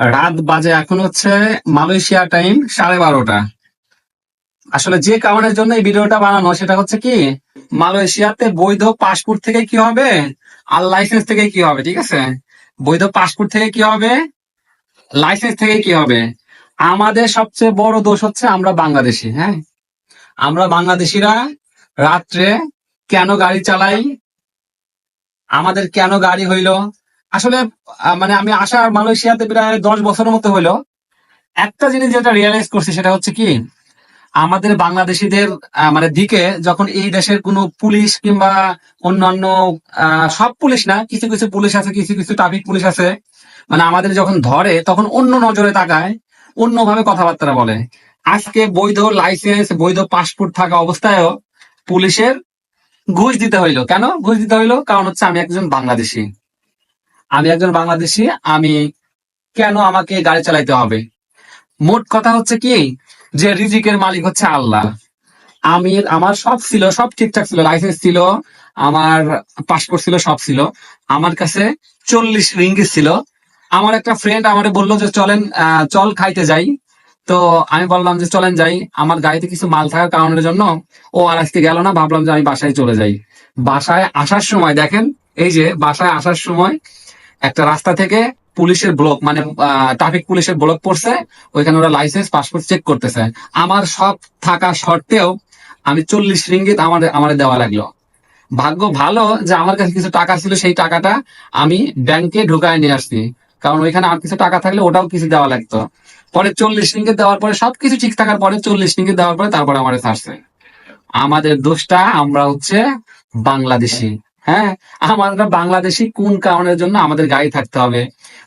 রাত বাজে এখন হচ্ছে মালয়েশিয়া টাইম সাড়ে বারোটা। আসলে যে কারণের জন্য এই ভিডিওটা বানানো, সেটা হচ্ছে কি, মালয়েশিয়াতে বৈধ পাসপোর্ট থেকে কি হবে? আর লাইসেন্স থেকে কি হবে, ঠিক আছে? বৈধ পাসপোর্ট থেকে কি হবে? লাইসেন্স থেকে কি হবে? আমাদের সবচেয়ে বড় দোষ হচ্ছে আমরা বাংলাদেশি হ্যাঁ? আমরা বাংলাদেশিরা রাত্রে কেন গাড়ি চালাই? আমাদের কেন গাড়ি হইল? আসলে মানে আমি আসা মালয়েশিয়াতে প্রায় দশ বছরের মতো হইল একটা জিনিস যেটা রিয়েলাইজ করছি সেটা হচ্ছে কি, আমাদের বাংলাদেশিদের মানে দিকে যখন এই দেশের কোনো পুলিশ কিংবা অন্যান্য সব পুলিশ না, কিছু কিছু পুলিশ আছে, কিছু কিছু ট্রাফিক পুলিশ আছে মানে আমাদের যখন ধরে তখন অন্য নজরে তাকায়, অন্যভাবে কথাবার্তা বলে। আজকে বৈধ লাইসেন্স বৈধ পাসপোর্ট থাকা অবস্থায়ও পুলিশের ঘুষ দিতে হইল। কেন? ঘুষ দিতে হইল, কারণ হচ্ছে আমি একজন বাংলাদেশি। আমি একজন বাংলাদেশি, আমি কেন আমাকে গাড়ি চালাইতে হবে? মোট কথা হচ্ছে কি, যে রিজিকের মালিক হচ্ছে আল্লাহ। আমি, আমার সব ছিল, সব ঠিকঠাক ছিল লাইসেন্স ছিল, আমার পাসপোর্ট ছিল, সব ছিল। আমার কাছে চল্লিশ রিঙ্গিত ছিল। আমার একটা ফ্রেন্ড আমারে বলল যে, চলেন চল খাইতে যাই। তো আমি বললাম যে, চলেন যাই। আমার গাড়িতে কিছু মাল থাকার কারণের জন্য ও আর আজকে গেল না, ভাবলাম যে আমি বাসায় চলে যাই। বাসায় আসার সময়, দেখেন, এই যে বাসায় আসার সময় একটা রাস্তা থেকে পুলিশের ব্লক মানে ট্রাফিক পুলিশের ব্লক পড়ছে, ওইখানে ওরা লাইসেন্স পাসপোর্ট চেক করতেছে। আমার সব থাকা সত্ত্বেও আমি চল্লিশ রিঙ্গিত আমার আমার দেওয়া লাগল। ভাগ্য ভালো যে আমার কাছে কিছু টাকা ছিল, সেই টাকাটা আমি ব্যাংকে ঢুকায় নিয়ে আসছি। কারণ ওইখানে আর কিছু টাকা থাকলে ওটাও কিছু দেওয়া লাগতো। পরে চল্লিশ রিঙ্গিত দেওয়ার পরে সবকিছু ঠিক থাকার পরে চল্লিশ রিঙ্গিত দেওয়ার পরে তারপরে আমার ছাড়ছে। আমাদের দোষটা আমরা হচ্ছে বাংলাদেশি। হ্যাঁ আমরা বাংলাদেশি কোন কারণের জন্য আমাদের গাড়ি থাকতে হবে?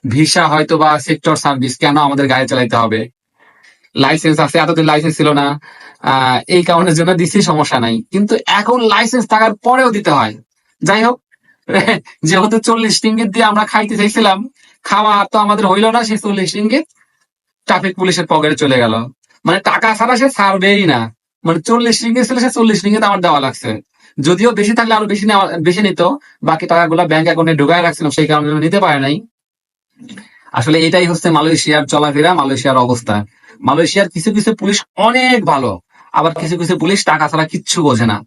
ভিসা হয়তো বা সেক্টর সার্ভিস কেন আমাদের গাড়ি চালাইতে হবে? লাইসেন্স আছে, এতদিন লাইসেন্স ছিল না। এই কারণের জন্য দিচ্ছি সমস্যা নাই। কিন্তু এখন লাইসেন্স থাকার পরেও দিতে হয়। যাই হোক, যেহেতু চল্লিশ রিঙ্গিত দিয়ে আমরা খাইতে চাইছিলাম, খাওয়া তো আমাদের হইল না, সেই চল্লিশ রিঙ্গিত ট্রাফিক পুলিশের পকেটে চলে গেল। মানে টাকা ছাড়া সে ছাড়বেই না। মানে চল্লিশ রিঙ্গিত ছিল, সে চল্লিশ রিঙ্গিত আমার দেওয়া লাগছে। যদিও বেশি থাকলে আরও বেশি নেওয়া- বেশি নিত, বাকি টাকাগুলো ব্যাংক অ্যাকাউন্টে ঢুকায় রাখছিলাম, সেই কারণে নিতে পারে নাই। আসলে এটাই হচ্ছে মালয়েশিয়ার চলাফেরা, মালয়েশিয়ার অবস্থা। মালয়েশিয়ার কিছু কিছু পুলিশ অনেক ভালো, আবার কিছু কিছু পুলিশ টাকা ছাড়া কিচ্ছু বোঝে না।